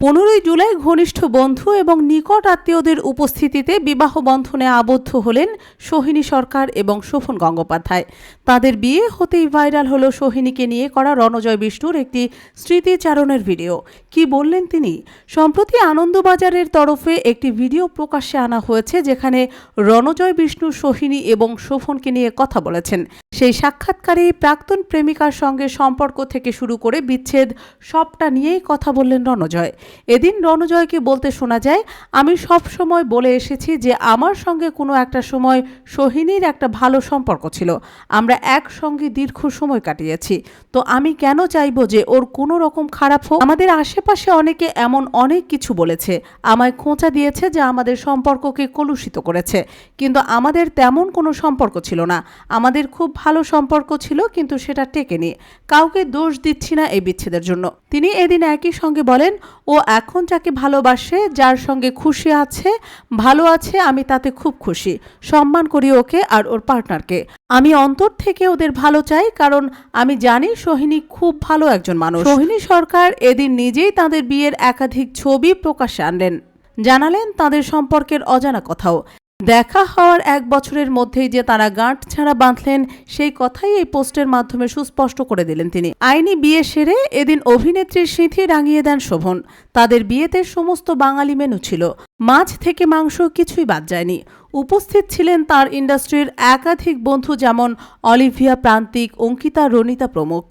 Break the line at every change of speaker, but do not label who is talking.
পনেরোই জুলাই ঘনিষ্ঠ বন্ধু এবং নিকট আত্মীয়দের উপস্থিতিতে বিবাহ বন্ধনে আবদ্ধ হলেন সোহিনী সরকার এবং শোভন গঙ্গোপাধ্যায়। তাদের বিয়ে হতেই ভাইরাল হলো সোহিনীকে নিয়ে করা রণজয় বিষ্ণুর একটি স্মৃতিচারণের ভিডিও। কি বললেন তিনি? সম্প্রতি আনন্দবাজারের তরফে একটি ভিডিও প্রকাশ্যে আনা হয়েছে, যেখানে রণজয় বিষ্ণু, সোহিনী এবং শোভনকে নিয়ে কথা বলেছেন। সেই সাক্ষাৎকারে প্রাক্তন প্রেমিকার সঙ্গে সম্পর্ক থেকে শুরু করে বিচ্ছেদ সবটা নিয়েই কথা বললেন রণজয়। এদিন রণজয়কে বলতে শোনা যায়, আমি সব সময় বলে এসেছি যে আমার সঙ্গে কোনো একটা সময় সোহিনীর একটা ভালো সম্পর্ক ছিল। আমরা একসঙ্গে দীর্ঘ সময় কাটিয়েছি। তো আমি কেন চাইব যে ওর কোনো রকম খারাপ হোক? আমাদের আশেপাশে অনেকে এমন অনেক কিছু বলেছে। আমায় খোঁচা দিয়েছে যে আমাদের সম্পর্ককে কলুষিত করেছে। কিন্তু আমাদের তেমন কোনো সম্পর্ক ছিল না। আমাদের খুব ভালো সম্পর্ক ছিল, কিন্তু সেটা টেকেনি। কাউকে দোষ দিচ্ছি না এই বিচ্ছেদের জন্য। তিনি এদিন একই সঙ্গে বলেন, ও এখন যাকে ভালোবাসে, যার সঙ্গে খুশি আছে, ভালো আছে, আমি তাতে খুব খুশি। সম্মান করি ওকে আর ওর পার্টনারকে। আমি অন্তর থেকে ওদের ভালো চাই, কারণ আমি জানি সোহিনী খুব ভালো একজন মানুষ। সোহিনী সরকার এদিন নিজেই তাদের বিয়ের একাধিক ছবি প্রকাশ্যে আনলেন। জানালেন তাদের সম্পর্কের অজানা কথাও। দেখা হওয়ার এক বছরের মধ্যেই যে তারা গাঁট ছাড়া বাঁধলেন, সেই কথাই এই পোস্টের মাধ্যমে সুস্পষ্ট করে দিলেন তিনি। আইনি বিয়ে সেরে এদিন অভিনেত্রীর সিঁথি রাঙিয়ে দেন শোভন। তাদের বিয়েতে সমস্ত বাঙালি মেনু ছিল। মাছ থেকে মাংস কিছুই বাদ যায়নি। উপস্থিত ছিলেন তার ইন্ডাস্ট্রির একাধিক বন্ধু যেমন অলিভিয়া প্রান্তিক, অঙ্কিতা, রনিতা প্রমুখ।